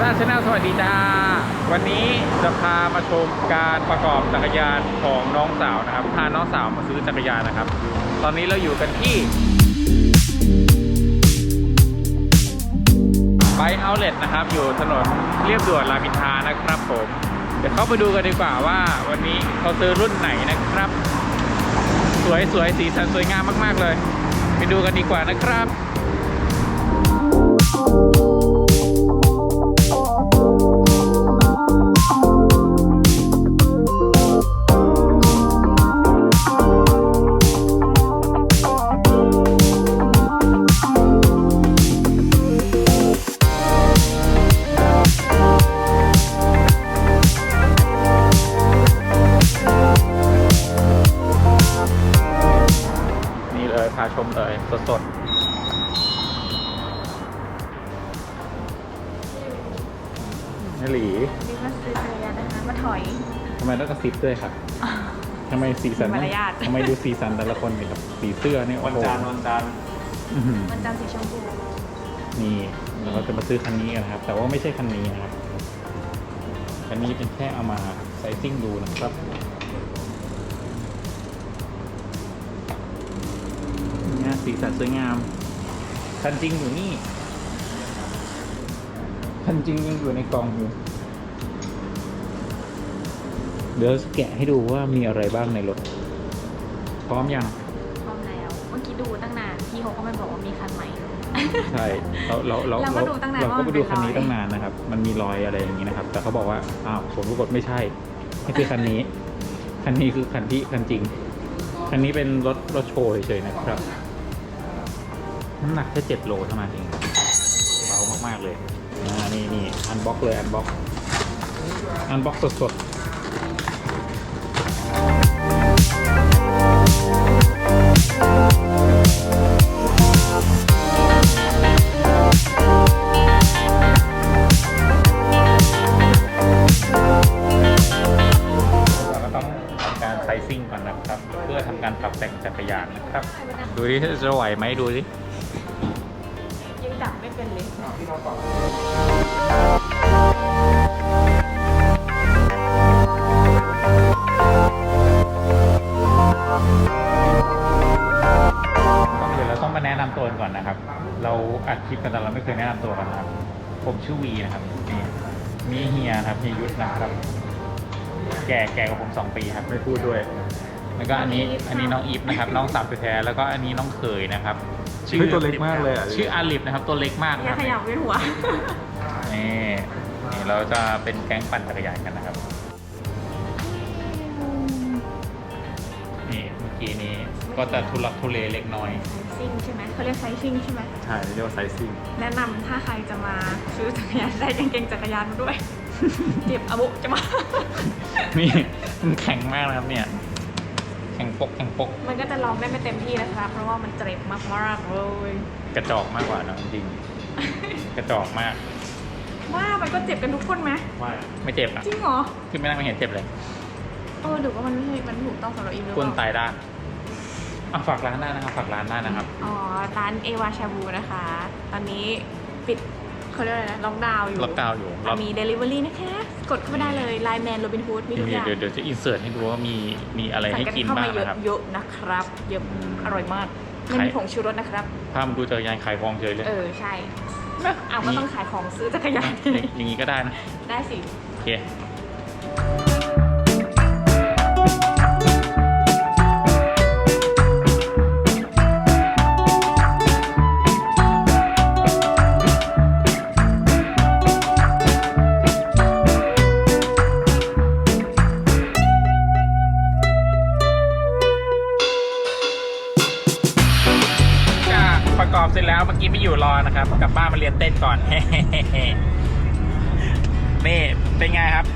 ซ่าชาแนลสวัสดีจ้า วันนี้จะพามาชมการประกอบจักรยานของน้องสาวนะครับ พาน้องสาวมาซื้อจักรยานนะครับ ตอนนี้เราอยู่กันที่ไบเอาเล t นะครับ อยู่ถนนเรียบด่วนรามอินทรานะครับผม เดี๋ยวเข้าไปดูกันดีกว่าว่า วันนี้เขาซื้อรุ่นไหนนะครับ สวยสวยสีสันสวยงามมาก ๆ เลย ไปดูกันดีกว่านะครับนี่ สดๆนี่หลีนี่มาซื้อจักรยานนะคะมาถอย ทำไมต้องกระซิบด้วยครับทำไมสีสันมารยาท ทำไมดูสีสันแต่ละคนเนี่ยครับสีเสื้อเนี่ยโอ้วันโหจันทร์วันจันทร์อื้อหือมันจันทร์สีชมพูนี่เราจะมาซื้อคันนี้กันนะครับ แต่ว่าไม่ใช่คันนี้นะครับ คันนี้เป็นแค่เอามาไซซิ่งดูนะครับ สีสันสวยงาม คันจริงอยู่นี่ คันจริงยังอยู่ในกล่องอยู่ เดี๋ยวแกะให้ดูว่ามีอะไรบ้างในรถ พร้อมยัง พร้อมแล้ว เมื่อกี้ดูตั้งนาน พี่เขาก็ไม่บอกว่ามีคันใหม่ ใช่ เราเราเราเราก็ดูตั้งนานเราก็ว่าไปมันดูเป็นคันนี้รอย ตั้งนานนะครับ มันมีรอยอะไรอย่างนี้นะครับ แต่เขาบอกว่า อ้าวผมปรากฏไม่ใช่นี่คือคันนี้ คันนี้คือคันที่คันจริง คันนี้เป็นรถรถโชว์เฉยๆนะครับ น้ำหนักแค่เจ็ดโลเท่านั้นเองเบามากๆเลยอ่านี่นี่อันบ็อกเลยอันบ็อกอันบ็อกสดๆเราก็ต้องทำการไซซิ่งก่อนนะครับ เพื่อทำการปรับแต่งจักรยานนะครับ ดูดิจะไหวไหมดูสิ เลยต้องเดี๋ยวเราต้องมาแนะนำตัวกันก่อนนะครับ เราอัดคลิปกันแต่เราไม่เคยแนะนำตัวกันนะครับ ผมชื่อวีนะครับนี่มีเฮียครับเฮียยุทธนะครับ แก่แก่กว่าผมสองปีครับไม่พูดด้วย แล้วก็อันนี้อันนี้น้องอีฟนะครับ น้องสาวแท้ๆแล้วก็อันนี้น้องเขยนะครับ เฮ้ยตัวเล็กมากเลยอะ ชื่ออาลิฟนะครับตัวเล็กมากอนะย่าครับขยับเวียนหัว นี่นี่เราจะเป็นแก๊งปั่นจักรยานกันนะครับ นี่เมื่อกี้นี้ก็จะทุลักทุเลเล็กน้อยไซซิ่งใช่ไหมเขาเรียกไซซิ่งใช่ไหมใช่เรียกว่าไซซิ่งแนะนำถ้าใครจะมาซื้อจักรยานได้กางเกงจักรยานมาด้วย เก็บอาบุจะมา นี่มันแข็งมากนะครับเนี่ย แข็งปกแข็งปก มันก็จะลองได้ไม่เต็มที่นะคะ เพราะว่ามันเจ็บมากๆเลยกระจอกมากกว่านะจริงๆกระจอกมากว่ามันก็เจ็บกันทุกคนไหมว่าไม่เจ็บอะจริงเหรอขึ้นไม่นั่งไม่เห็นเจ็บเลยเออหรือว่ามันไม่ใช่มันถูกต้องสำหรับอีฟหรือเปก้นล่าตายด้านอะฝากร้านได้นะครับฝากร้านได้นะครับ อ๋อร้านเอวาชาบูนะคะ ตอนนี้ปิด เขาเรียกอะไรนะล็อกดาวน์อยู่ล็อกดาวน์อยู่แต่มี Delivery นะคะ กดเข้าไปได้เลยไลน์แมนโรบินฮูดมีทุกอย่างเดี๋ยวเดี๋ยวจะอินเสิร์ตให้ดูว่ามีมีอะไรสั่ให้งกันกินเข้าบ้ามาเยงอะนะครับเยอะนะครับเยอะอร่อยมากไม่มีผงชูรสนะครับถ้ามาดูจักรยานขายของเฉยเลย เออใช่เอาก็ต้องขายของซื้อจักรยานอย่างอย่างนี้ก็ได้นะได้สิโอเค นะครับ กลับบ้านมาเรียนเต้นก่อน นี่เป็นไงครับ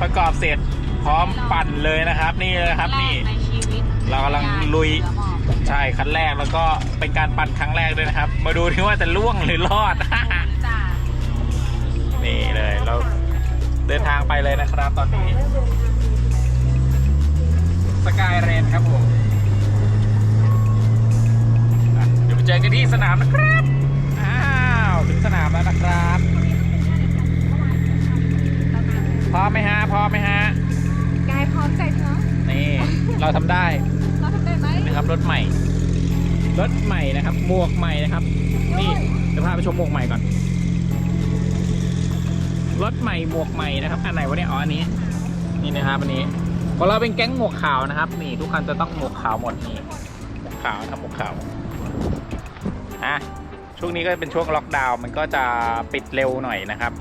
ประกอบเสร็จพร้อมปั่นเลยนะครับ นี่เลยครับนี่ในชีวิตเรากำลังลุยใช่คันแรกแล้วก็เป็นการปั่นครั้งแรกด้วยนะครับ มาดูที่ว่าจะล่วงหรือรอดจ้านี่เลยเราเดินทางไปเลยนะครับตอนนี้สกายเรนครับผมอะเดี๋ยวไปเจอกันที่สนามนะครับอ้าวถึง สนามแล้วนะครับอมไหมฮะกายพร้อมใจเธอนี่เราทำได้เราทำได้ไหมนะครับรถใหม่ รถใหม่นะครับหมวกใหม่นะครับ นี่เดี๋ยวพาไปชมหมวกใหม่ก่อนรถใหม่หมวกใหม่นะครับอันไหนวะเนี่ยอ๋ออันนี้ นี่นะครับอันนี้ของเราเป็นแก๊งหมวกขาวนะครับ นี่ทุกคันจะต้องหมวกขาวหมดนี่หมวกขาวนะครับหมวกขาวอะ ช่วงนี้ก็เป็นช่วงล็อกดาวน์มันก็จะปิดเร็วหน่อยนะครับ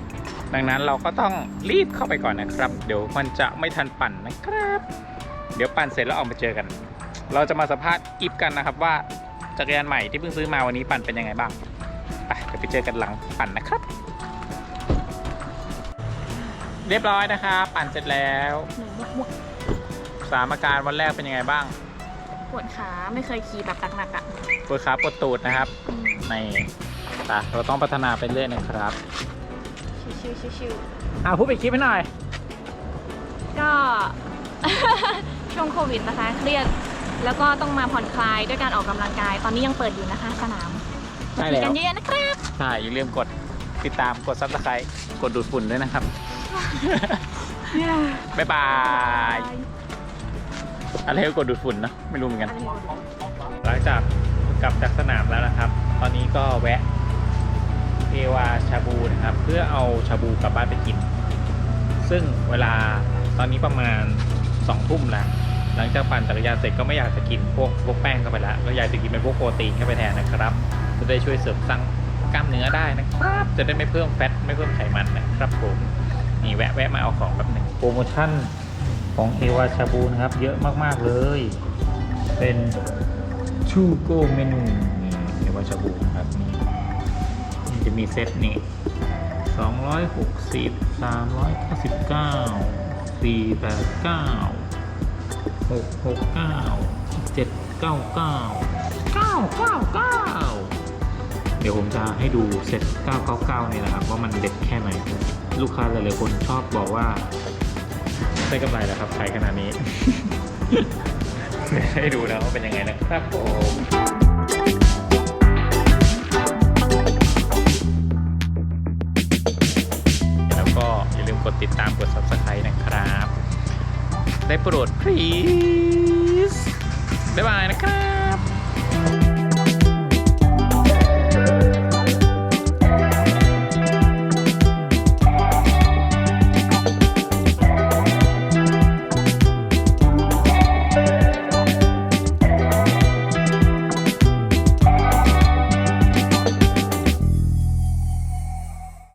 ดังนั้นเราก็ต้องรีบเข้าไปก่อนนะครับ เดี๋ยวมันจะไม่ทันปั่นนะครับ เดี๋ยวปั่นเสร็จแล้วออกมาเจอกัน เราจะมาสัมภาษณ์อิฟกันนะครับว่าจักรยานใหม่ที่เพิ่งซื้อมาวันนี้ปั่นเป็นยังไงบ้างไปเดี๋ยวไปเจอกันหลังปั่นนะครับ เรียบร้อยนะครับปั่นเสร็จแล้วหนูมุกมุกสามอาการวันแรกเป็นยังไงบ้าง ปวดขาไม่เคยขี่แบบหนักๆอะปวดขาปวดตูดนะครับในตาเราต้องพัฒนาไปเรื่อยนะครับชิวๆชิวอ่าพูดไปดคลิปให้หน่อย ๆก็ ช่วงโควิดนะคะ เครียดแล้วก็ต้องมาผ่อนคลายด้วยการออกกำลังกาย ตอนนี้ยังเปิดอยู่นะคะ สนามใช่มาแล้ขี่กัวนเยอะๆนะครับ ใช่อย่าลืมกดติดตามกดซับสไครต์กดดูดฝุ่นด้วยนะครับ บ๊ายบาย อะไรก็กดดูดฝุ่นเนอะไม่รู้เหมือนกัน หลังจากกลับจากสนามแล้วนะครับ ตอนนี้ก็แวะเอวาชาบูนะครับ เพื่อเอาชาบูกลับบ้านไปกิน ซึ่งเวลาตอนนี้ประมาณสองทุ่มแล้ว หลังจากปั่นจักรยานเสร็จก็ไม่อยากจะกินพวกพวกแป้งเข้าไปแล้วก็อยากจะกินเป็นพวกโปรตีนเข้าไปแทนนะครับ จะได้ช่วยเสริมสร้างกล้ามเนื้อได้นะครับ จะได้ไม่เพิ่มแฟตไม่เพิ่มไขมันนะครับผมนี่แวะแวะมาเอาของแบบหนึ่งโปรโมชั่น ของเอวาชาบูนะครับ เยอะมาก ๆ เลย เป็นชูโกเมนูนี่เอวาชาบูนครับนี่นี่จะมีเซตนี้260 399 489 669 799 999เดี๋ยวผมจะให้ดูเซต999เนี่ยนะครับว่ามันเด็ดแค่ไหน ลูกค้าหลายๆคนชอบบอกว่า ได้กำไรแล้วครับขายขนาดนี้ ให้ดูนะว่าเป็นยังไงนะครับผมแล้วก็อย่าลืมกดติดตามกด subscribe นะครับ ได้โปรด please บ๊ายบายนะครับ